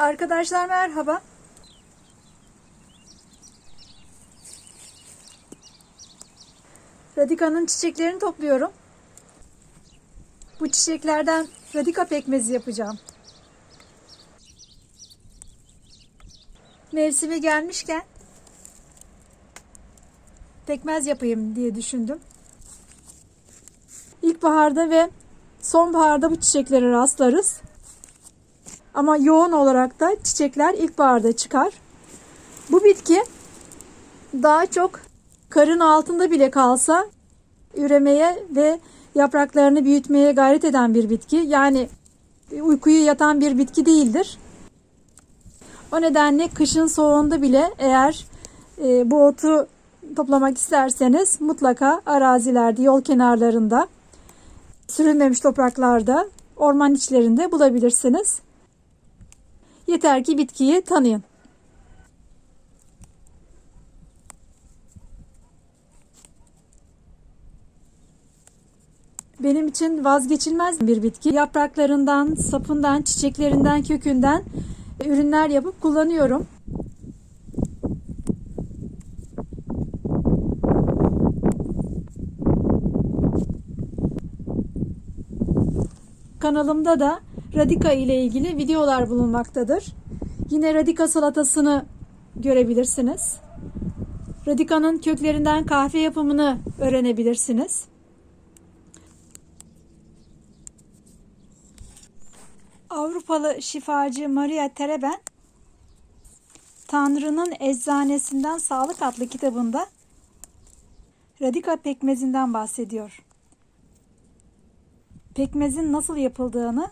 Arkadaşlar merhaba. Radika'nın çiçeklerini topluyorum. Bu çiçeklerden radika pekmezi yapacağım. Mevsimi gelmişken pekmez yapayım diye düşündüm. İlkbaharda ve sonbaharda bu çiçeklere rastlarız. Ama yoğun olarak da çiçekler ilkbaharda çıkar. Bu bitki daha çok karın altında bile kalsa üremeye ve yapraklarını büyütmeye gayret eden bir bitki. Yani uykuyu yatan bir bitki değildir. O nedenle kışın soğuğunda bile eğer e, bu otu toplamak isterseniz mutlaka arazilerde, yol kenarlarında, sürülmemiş topraklarda, orman içlerinde bulabilirsiniz. Yeter ki bitkiyi tanıyın. Benim için vazgeçilmez bir bitki. Yapraklarından, sapından, çiçeklerinden, kökünden ürünler yapıp kullanıyorum. Kanalımda da radika ile ilgili videolar bulunmaktadır. Yine radika salatasını görebilirsiniz. Radikanın köklerinden kahve yapımını öğrenebilirsiniz. Avrupalı şifacı Maria Tereben Tanrı'nın Eczanesinden Sağlık adlı kitabında radika pekmezinden bahsediyor. Pekmezin nasıl yapıldığını,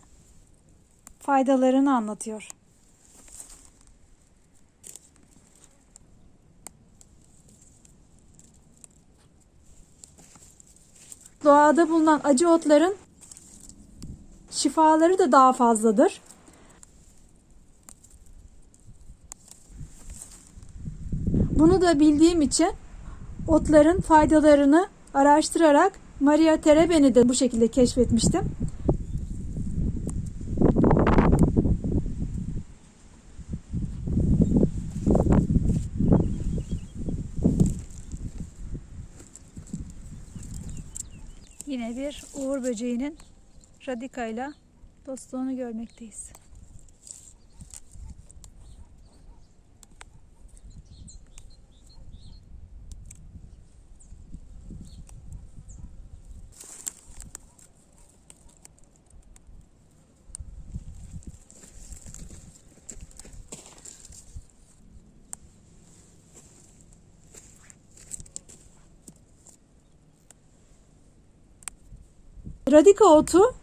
faydalarını anlatıyor. Doğada bulunan acı otların şifaları da daha fazladır. Bunu da bildiğim için otların faydalarını araştırarak Maria Tereben'i de bu şekilde keşfetmiştim. Yine bir uğur böceğinin radikayla dostluğunu görmekteyiz. Radika otu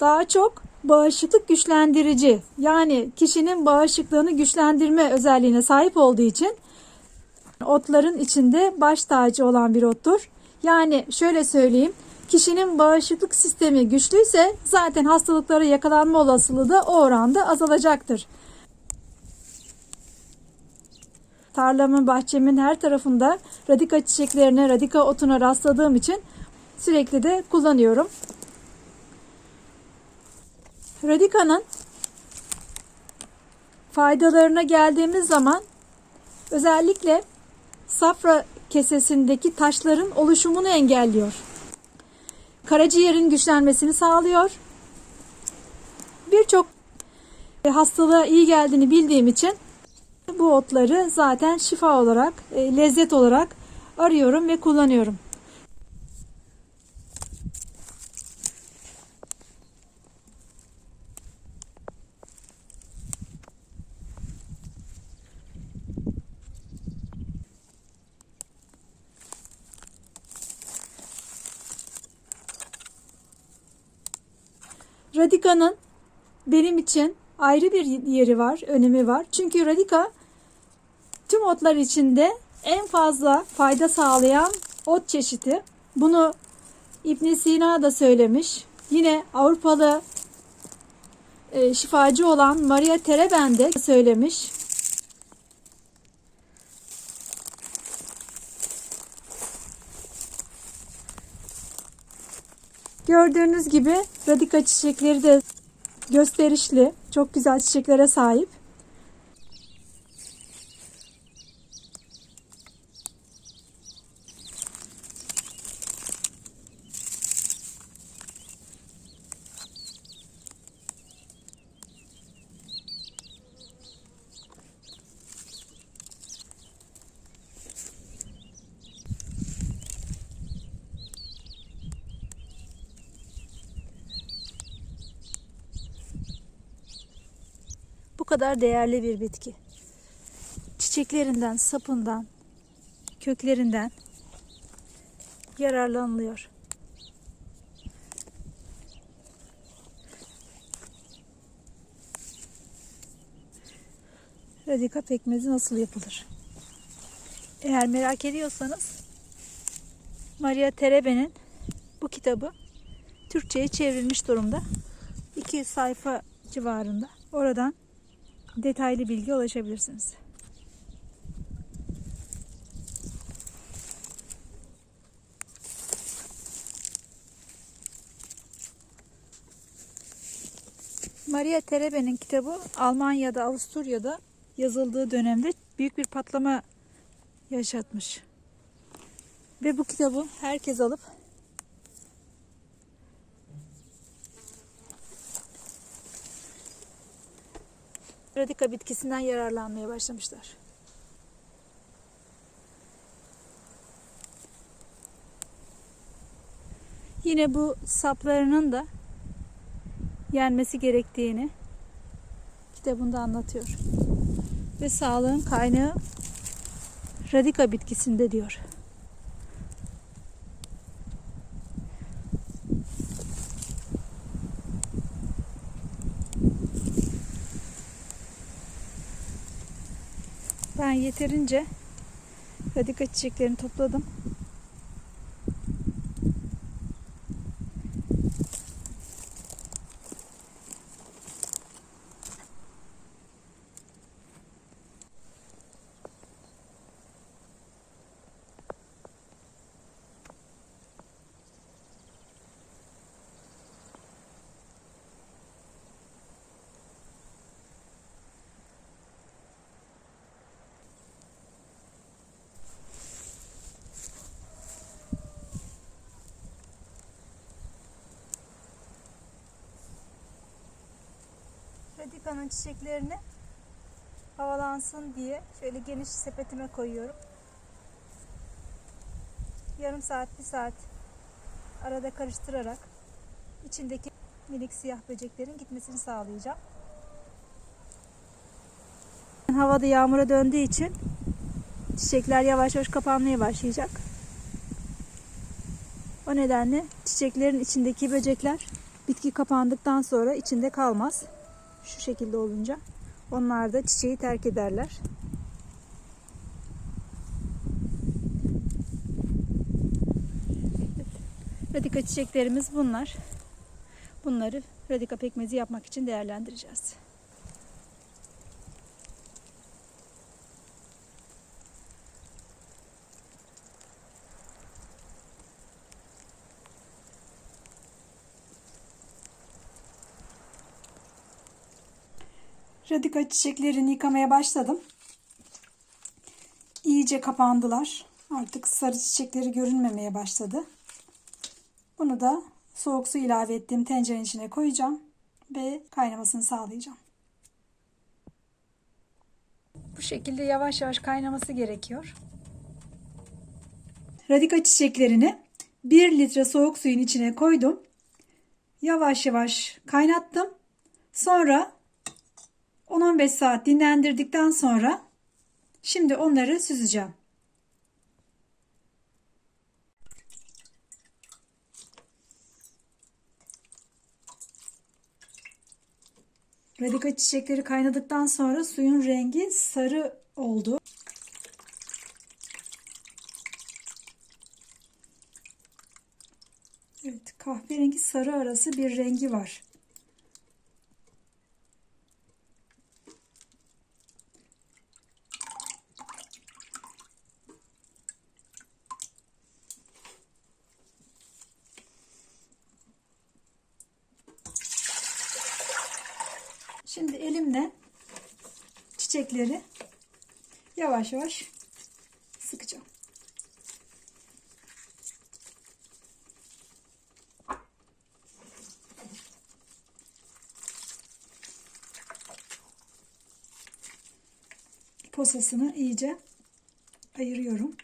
daha çok bağışıklık güçlendirici yani kişinin bağışıklığını güçlendirme özelliğine sahip olduğu için otların içinde baş tacı olan bir ottur. Yani şöyle söyleyeyim kişinin bağışıklık sistemi güçlüyse zaten hastalıklara yakalanma olasılığı da o oranda azalacaktır. Tarlamın, bahçemin her tarafında radika çiçeklerine, radika otuna rastladığım için sürekli de kullanıyorum. Radika'nın faydalarına geldiğimiz zaman özellikle safra kesesindeki taşların oluşumunu engelliyor. Karaciğerin güçlenmesini sağlıyor. Birçok hastalığa iyi geldiğini bildiğim için bu otları zaten şifa olarak, e, lezzet olarak arıyorum ve kullanıyorum. Radika'nın benim için ayrı bir yeri var, önemi var. Çünkü radika tüm otlar içinde en fazla fayda sağlayan ot çeşidi. Bunu İbn Sina da söylemiş. Yine Avrupalı e, şifacı olan Maria Tereben de söylemiş. Gördüğünüz gibi radika çiçekleri de gösterişli, çok güzel çiçeklere sahip. Kadar değerli bir bitki. Çiçeklerinden, sapından, köklerinden yararlanılıyor. Radika pekmezi nasıl yapılır? Eğer merak ediyorsanız Maria Terebe'nin bu kitabı Türkçe'ye çevrilmiş durumda. 200 sayfa civarında. Oradan detaylı bilgi ulaşabilirsiniz. Maria Terebe'nin kitabı Almanya'da, Avusturya'da yazıldığı dönemde büyük bir patlama yaşatmış. Ve bu kitabı herkes alıp radika bitkisinden yararlanmaya başlamışlar. Yine bu saplarının da yenmesi gerektiğini kitabında anlatıyor. Ve sağlığın kaynağı radika bitkisinde diyor. Ben yeterince radika çiçeklerini topladım. Radikanın çiçeklerini havalansın diye şöyle geniş sepetime koyuyorum. Yarım saat, bir saat arada karıştırarak içindeki minik siyah böceklerin gitmesini sağlayacağım. Havada yağmura döndüğü için çiçekler yavaş yavaş kapanmaya başlayacak. O nedenle çiçeklerin içindeki böcekler bitki kapandıktan sonra içinde kalmaz. Şu şekilde olunca onlar da çiçeği terk ederler. Radika çiçeklerimiz bunlar. Bunları radika pekmezi yapmak için değerlendireceğiz. Radika çiçeklerini yıkamaya başladım. İyice kapandılar. Artık sarı çiçekleri görünmemeye başladı. Bunu da soğuk su ilave ettiğim tencerenin içine koyacağım ve kaynamasını sağlayacağım. Bu şekilde yavaş yavaş kaynaması gerekiyor. Radika çiçeklerini 1 litre soğuk suyun içine koydum. Yavaş yavaş kaynattım. Sonra 10-15 saat dinlendirdikten sonra şimdi onları süzeceğim. Radika çiçekleri kaynadıktan sonra suyun rengi sarı oldu. Evet, kahverengi sarı arası bir rengi var. Şimdi elimle çiçekleri yavaş yavaş sıkacağım. Posasını iyice ayırıyorum.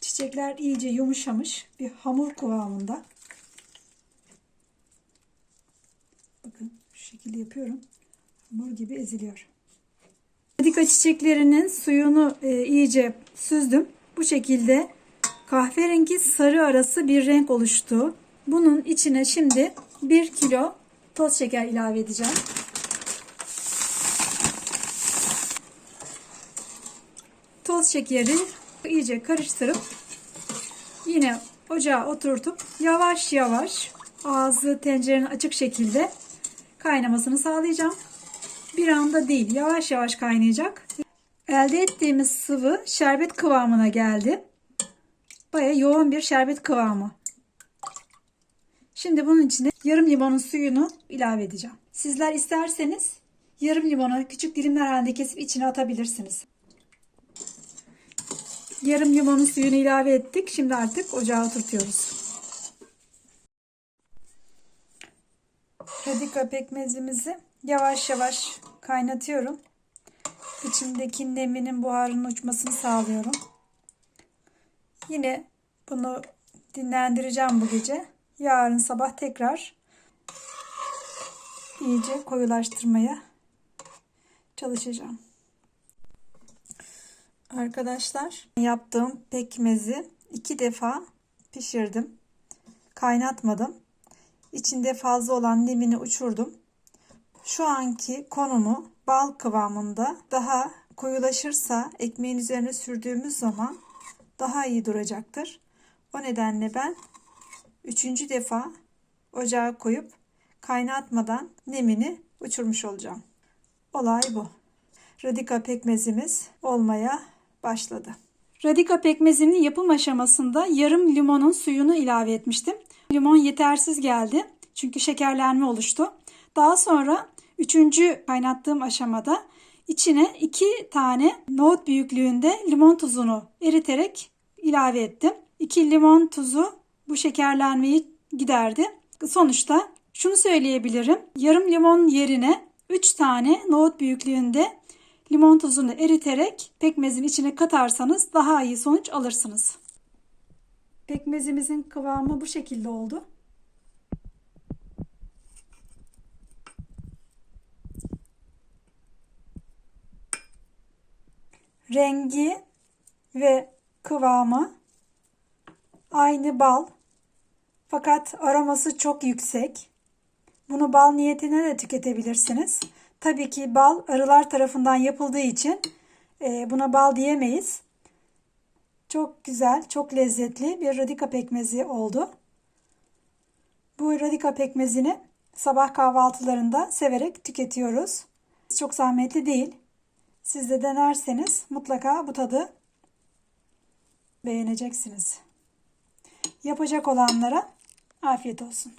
Çiçekler iyice yumuşamış bir hamur kıvamında. Bakın şu şekilde yapıyorum. Hamur gibi eziliyor. Radika çiçeklerinin suyunu e, iyice süzdüm. Bu şekilde kahverengi sarı arası bir renk oluştu. Bunun içine şimdi 1 kilo toz şeker ilave edeceğim. Toz şekeri iyice karıştırıp yine ocağa oturtup yavaş yavaş ağzı tencerenin açık şekilde kaynamasını sağlayacağım. Bir anda değil, yavaş yavaş kaynayacak. Elde ettiğimiz sıvı şerbet kıvamına geldi. Baya yoğun bir şerbet kıvamı. Şimdi bunun içine yarım limonun suyunu ilave edeceğim. Sizler isterseniz yarım limonu küçük dilimler halinde kesip içine atabilirsiniz. Yarım limonun suyunu ilave ettik. Şimdi artık ocağa oturtuyoruz. Radika pekmezimizi yavaş yavaş kaynatıyorum. İçindeki neminin buharının uçmasını sağlıyorum. Yine bunu dinlendireceğim bu gece. Yarın sabah tekrar iyice koyulaştırmaya çalışacağım. Arkadaşlar yaptığım pekmezi iki defa pişirdim. Kaynatmadım. İçinde fazla olan nemini uçurdum. Şu anki konumu bal kıvamında daha koyulaşırsa ekmeğin üzerine sürdüğümüz zaman daha iyi duracaktır. O nedenle ben üçüncü defa ocağa koyup kaynatmadan nemini uçurmuş olacağım. Olay bu. Radika pekmezimiz olmaya başladı. Radika pekmezinin yapım aşamasında yarım limonun suyunu ilave etmiştim. Limon yetersiz geldi çünkü şekerlenme oluştu. Daha sonra üçüncü kaynattığım aşamada içine iki tane nohut büyüklüğünde limon tuzunu eriterek ilave ettim. İki limon tuzu bu şekerlenmeyi giderdi. Sonuçta şunu söyleyebilirim. Yarım limon yerine 3 tane nohut büyüklüğünde limon tuzunu eriterek pekmezin içine katarsanız daha iyi sonuç alırsınız. Pekmezimizin kıvamı bu şekilde oldu. Rengi ve kıvamı aynı bal fakat aroması çok yüksek. Bunu bal niyetine de tüketebilirsiniz. Tabii ki bal arılar tarafından yapıldığı için e, buna bal diyemeyiz. Çok güzel, çok lezzetli bir radika pekmezi oldu. Bu radika pekmezini sabah kahvaltılarında severek tüketiyoruz. Çok zahmetli değil. Siz de denerseniz mutlaka bu tadı beğeneceksiniz. Yapacak olanlara afiyet olsun.